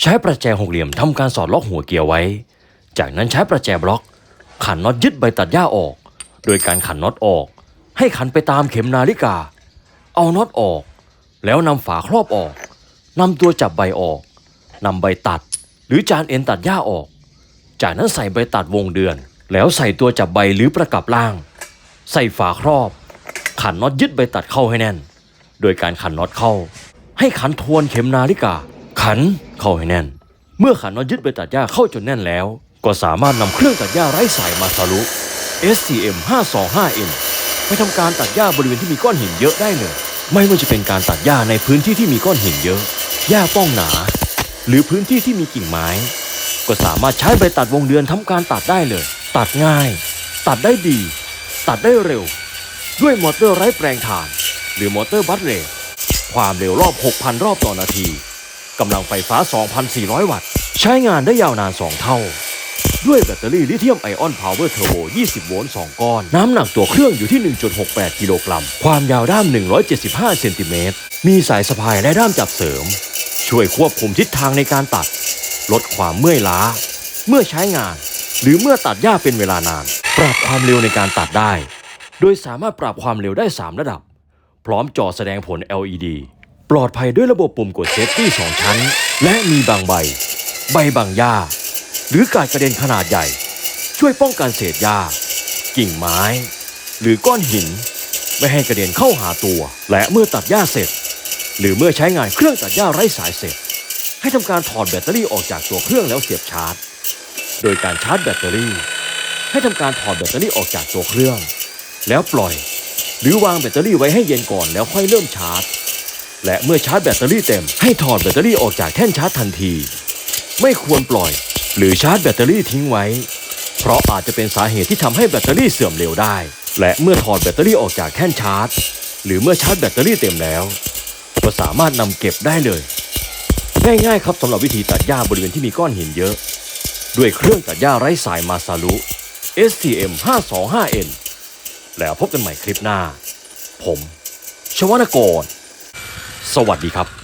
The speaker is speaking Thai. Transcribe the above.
ใช้ประแจหกเหลี่ยมทำการสอดล็อกหัวเกียร์ไว้ จากนั้นใช้ประแจบล็อก ขันน็อตยึดใบตัดหญ้าออก โดยการขันน็อตออก ให้ขันไปตามเข็มนาฬิกา เอาน็อตออก แล้วนำฝาครอบออกนำตัวจับใบออกนำใบตัด หรือจานเอ็นตัดหญ้าออก จากนั้นใส่ใบตัดวงเดือน แล้วใส่ตัวจับใบหรือประกับล่าง ใส่ฝาครอบ ขันน็อตยึดใบตัดเข้าให้แน่น โดยการขันน็อตเข้า ให้ขันทวนเข็มนาฬิกา ขันเข้าให้แน่น เมื่อขันนอตยึดใบตัดหญ้าเข้าจนแน่นแล้ว ก็สามารถนำเครื่องตัดหญ้าไร้สายมาซารุ SCM 525N ไปทำการตัดหญ้าบริเวณที่มีก้อนหินเยอะได้เลย ไม่ว่าจะเป็นการตัดหญ้าในพื้นที่ที่มีก้อนหินเยอะ หญ้าป้องหนา หรือพื้นที่ที่มีกิ่งไม้ ก็สามารถใช้ใบตัดวงเดือนทำการตัดได้เลย ตัดง่าย ตัดได้ดี ตัดได้เร็ว ด้วยมอเตอร์ไร้แปลงถ่าน หรือมอเตอร์บัตเรทความเร็วรอบ 6,000 รอบต่อนาที กำลังไฟฟ้า 2,400 วัตต์ ใช้งานได้ยาวนาน 2 เท่า ด้วยแบตเตอรี่ลิเธียมไอออนพาวเวอร์เทอร์โบ 20 โวลต์ 2 ก้อน น้ำหนักตัวเครื่องอยู่ที่ 1.68 กิโลกรัม ความยาวด้าม 175 เซนติเมตร มีสายสะพายและด้ามจับเสริม ช่วยควบคุมทิศทางในการตัด ลดความเมื่อยล้า เมื่อใช้งาน หรือเมื่อตัดหญ้าเป็นเวลานาน ปรับความเร็วในการตัดได้ โดยสามารถปรับความเร็วได้ 3 ระดับ พร้อมจอแสดงผล LED ปลอดภัยด้วยระบบปุ่มกดเซฟตี้2ชั้น และมีบางใบ ใบบางหญ้า หรือกาดกระเด็นขนาดใหญ่ ช่วยป้องกันเศษหญ้า กิ่งไม้ หรือก้อนหิน ไม่ให้กระเด็นเข้าหาตัว และเมื่อตัดหญ้าเสร็จ หรือเมื่อใช้งานเครื่องตัดหญ้าไร้สายเสร็จ ให้ทำการถอดแบตเตอรี่ออกจากตัวเครื่องแล้วเสียบชาร์จ โดยการชาร์จแบตเตอรี่ ให้ทำการถอดแบตเตอรี่ออกจากตัวเครื่อง แล้วปล่อย หรือวางแบตเตอรี่ไว้ให้เย็นก่อนแล้วค่อยเริ่มชาร์จ และเมื่อชาร์จแบตเตอรี่เต็มให้ถอดแบตเตอรี่ออกจากแท่นชาร์จทันที ไม่ควรปล่อย หรือชาร์จแบตเตอรี่ทิ้งไว้ เพราะอาจจะเป็นสาเหตุที่ทำให้แบตเตอรี่เสื่อมเร็วได้ และเมื่อถอดแบตเตอรี่ออกจากแท่นชาร์จ หรือเมื่อชาร์จแบตเตอรี่เต็มแล้ว ก็สามารถนำเก็บได้เลยง่ายๆครับสำหรับวิธีตัดหญ้าบริเวณที่มีก้อนหินเยอะ ด้วยเครื่องตัดหญ้าไร้สายมาซารุ STM 525N แล้วพบกันใหม่คลิปหน้า ผม ชวนกร สวัสดีครับ